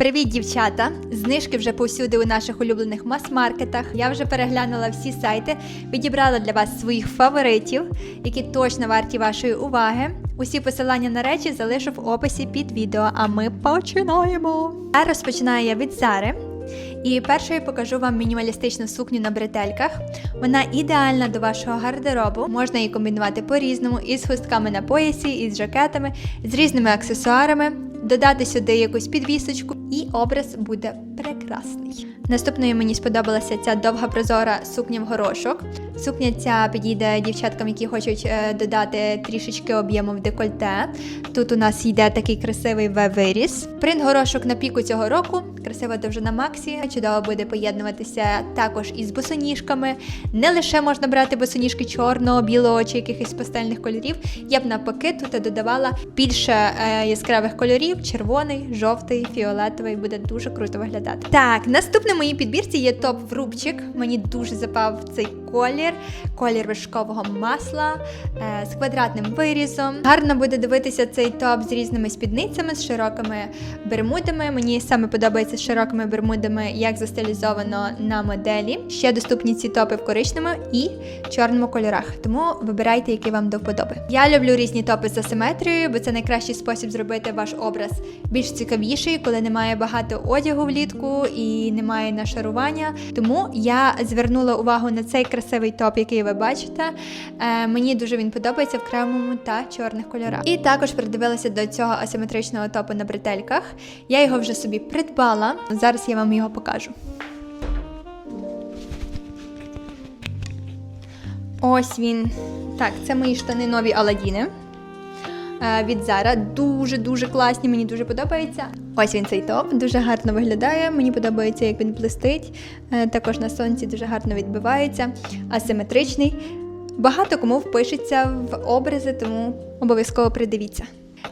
Привіт, дівчата! Знижки вже повсюди у наших улюблених мас-маркетах. Я вже переглянула всі сайти, відібрала для вас своїх фаворитів, які точно варті вашої уваги. Усі посилання на речі залишу в описі під відео. А ми починаємо. А розпочинаю я від Зари. І першою покажу вам мінімалістичну сукню на бретельках. Вона ідеальна до вашого гардеробу. Можна її комбінувати по-різному із хустками на поясі, із жакетами, з різними аксесуарами. Додати сюди якусь підвісочку, і образ буде прекрасний. Наступною мені сподобалася ця довга прозора сукня в горошок. Сукня ця підійде дівчаткам, які хочуть е, додати трішечки об'єму в декольте. Тут у нас йде такий красивий В-виріс. Принт горошок на піку цього року. Красива довжина Максі. Чудово буде поєднуватися також із босоніжками. Не лише можна брати босоніжки чорного, білого чи якихось пастельних кольорів. Я б навпаки тут додавала більше е, яскравих кольорів: червоний, жовтий, фіолетовий. Буде дуже круто виглядати. Так, наступне моїй підбірці є топ в рубчик. Мені дуже запав цей колір, колір вершкового масла е, з квадратним вирізом. Гарно буде дивитися цей топ з різними спідницями, з широкими бермудами. Мені саме подобається з широкими бермудами, як застилізовано на моделі. Ще доступні ці топи в коричневому і чорному кольорах. Тому вибирайте, який вам до вподоби. Я люблю різні топи з асиметрією, бо це найкращий спосіб зробити ваш образ більш цікавіший, коли немає багато одягу влітку і немає нашарування. Тому я звернула увагу на цей красивий топ, який ви бачите. Е, мені дуже він подобається в кремовому та чорних кольорах. І також придивилася до цього асиметричного топу на бретельках. Я його вже собі придбала. Зараз я вам його покажу. Ось він. Так, це мої штани нові Аладіни. Е, Від Зара дуже-дуже класні, мені дуже подобається. Ось він цей топ, дуже гарно виглядає. Мені подобається, як він блистить. Е, Також на сонці дуже гарно відбивається, асиметричний. Багато кому впишеться в образи, тому обов'язково придивіться.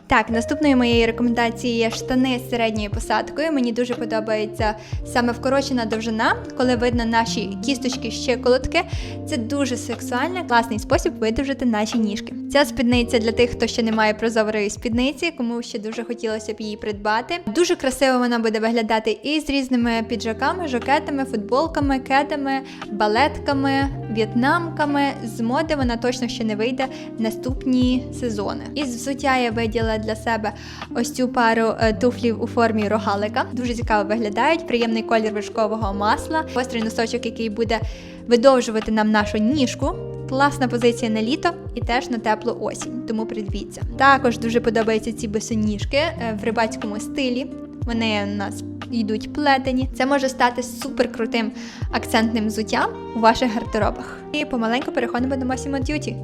Так, наступною моєю рекомендацією є штани з середньою посадкою. Мені дуже подобається саме вкорочена довжина, коли видно наші кісточки щиколотки. Це дуже сексуальний, класний спосіб видовжити наші ніжки. Ця спідниця для тих, хто ще не має прозорої спідниці, кому ще дуже хотілося б її придбати. Дуже красиво вона буде виглядати і з різними піджаками, жакетами, футболками, кедами, балетками, в'єтнамками. З моди вона точно ще не вийде наступні сезони. Із взуття я виділа для себе ось цю пару е, туфлів у формі рогалика. Дуже цікаво виглядають. Приємний колір вершкового масла, гострий носочок, який буде видовжувати нам нашу ніжку. Класна позиція на літо і теж на теплу осінь, тому придивіться. Також дуже подобаються ці босоніжки е, в рибацькому стилі. Вони у нас йдуть плетені. Це може стати супер крутим акцентним взуттям у ваших гардеробах. І помаленьку переходимо до Massimo Duty.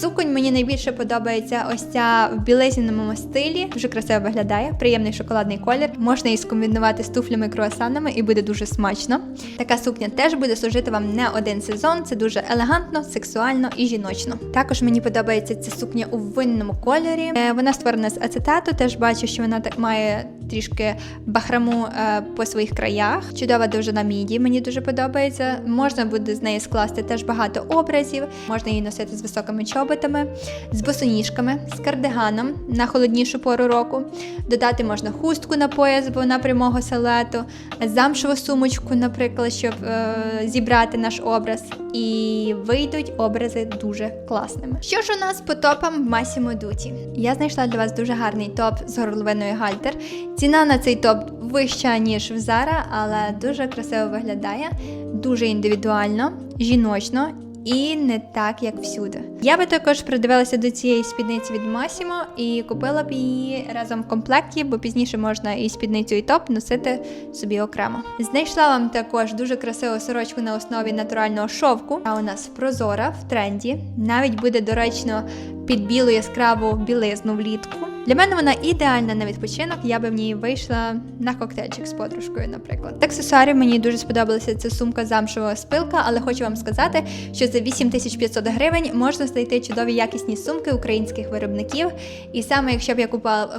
Суконь мені найбільше подобається ось ця в білизняному стилі. Дуже красиво виглядає, приємний шоколадний колір. Можна її скомбінувати з туфлями круасанами і буде дуже смачно. Така сукня теж буде служити вам не один сезон. Це дуже елегантно, сексуально і жіночно. Також мені подобається ця сукня у винному кольорі. Е, Вона створена з ацетату. Теж бачу, що вона так має трішки бахраму е, по своїх краях. Чудова довжина міді, мені дуже подобається. Можна буде з неї скласти теж багато образів. Можна її носити з високими чоботами, з босоніжками, з кардиганом на холоднішу пору року. Додати можна хустку на пояс, бо вона прямого силуету, замшеву сумочку, наприклад, щоб е, зібрати наш образ. І вийдуть образи дуже класними. Що ж у нас по топам в Massimo Dutti? Я знайшла для вас дуже гарний топ з горловиною гальтер. Ціна на цей топ вища, ніж в Zara, але дуже красиво виглядає, дуже індивідуально, жіночно. І не так, як всюди. Я би також придивилася до цієї спідниці від Massimo і купила б її разом в комплекті, бо пізніше можна і спідницю, і топ носити собі окремо. Знайшла вам також дуже красиву сорочку на основі натурального шовку. А у нас прозора в тренді. Навіть буде доречно під білу яскраву білизну влітку. Для мене вона ідеальна на відпочинок. Я би в ній вийшла на коктейльчик з подружкою, наприклад. Аксесуарів мені дуже сподобалася ця сумка замшевого спилка, але хочу вам сказати, що за 8500 гривень можна знайти чудові якісні сумки українських виробників. І саме якщо б я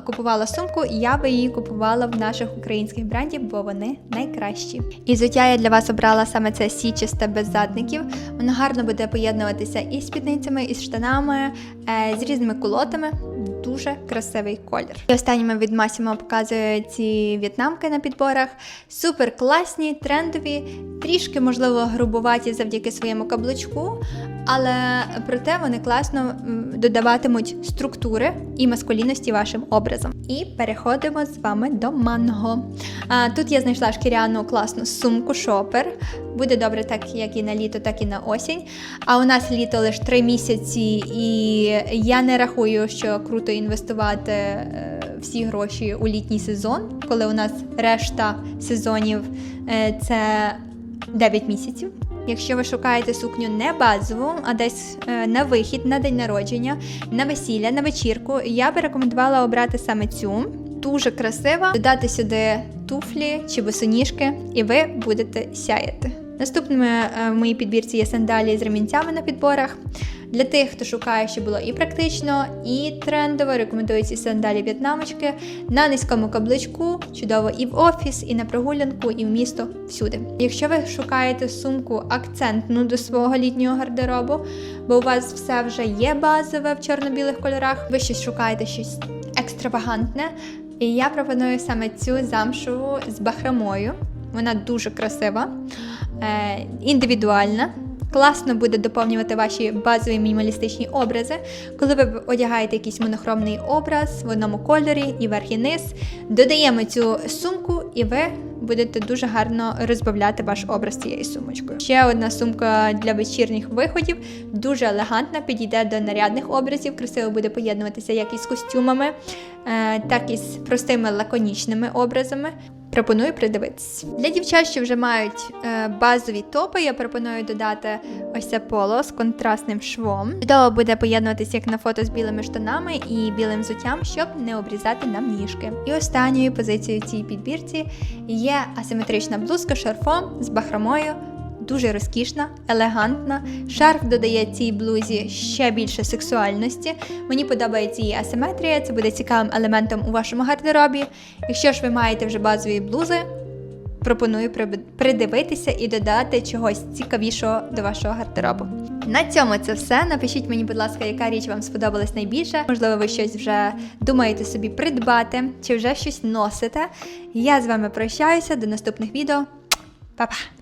купувала, сумку, я би її купувала в наших українських брендів, бо вони найкращі. І взуття я для вас обрала саме це січисте без задників. Воно гарно буде поєднуватися і з спідницями, і з штанами, е, з різними кулотами. Дуже красивий колір. І останніми від Масіма показує ці в'єтнамки на підборах. Супер класні, трендові, трішки, можливо, грубуваті завдяки своєму каблучку, але проте вони класно додаватимуть структури і маскулінності вашим образом. І переходимо з вами до манго. А, тут я знайшла шкіряну класну сумку шопер. Буде добре так як і на літо, так і на осінь. А у нас літо лише 3 місяці, і я не рахую, що круто інвестувати е, всі гроші у літній сезон, коли у нас решта сезонів е, це 9 місяців. Якщо ви шукаєте сукню не базову, а десь е, на вихід, на день народження, на весілля, на вечірку, я би рекомендувала обрати саме цю. Дуже красива. Додати сюди туфлі чи босоніжки, і ви будете сяяти. Наступними е, в моїй підбірці є сандалії з ремінцями на підборах. Для тих, хто шукає, що було і практично, і трендово, рекомендую ці сандалі в'єтнамочки на низькому кабличку, чудово і в офіс, і на прогулянку, і в місто всюди. Якщо ви шукаєте сумку акцентну до свого літнього гардеробу, бо у вас все вже є базове в чорно-білих кольорах, ви щось шукаєте щось екстравагантне. І я пропоную саме цю замшеву з бахромою. Вона дуже красива, е, індивідуальна. Класно буде доповнювати ваші базові мінімалістичні образи, коли ви одягаєте якийсь монохромний образ в одному кольорі і верх і низ. Додаємо цю сумку, і ви будете дуже гарно розбавляти ваш образ цією сумочкою. Ще одна сумка для вечірніх виходів, дуже елегантна, підійде до нарядних образів, красиво буде поєднуватися як із костюмами, е, так і з простими лаконічними образами. Пропоную придивитись. Для дівчат, що вже мають е, базові топи, я пропоную додати ось це поло з контрастним швом. Чудово буде поєднуватися як на фото з білими штанами і білим взуттям, щоб не обрізати нам ніжки. І останньою позицією в цій підбірці є асиметрична блузка шарфом з бахромою. Дуже розкішна, елегантна. Шарф додає цій блузі ще більше сексуальності. Мені подобається її асиметрія, це буде цікавим елементом у вашому гардеробі. Якщо ж ви маєте вже базові блузи, пропоную придивитися і додати чогось цікавішого до вашого гардеробу. На цьому це все. Напишіть мені, будь ласка, яка річ вам сподобалась найбільше. Можливо, ви щось вже думаєте собі придбати, чи вже щось носите. Я з вами прощаюся до наступних відео. Па-па!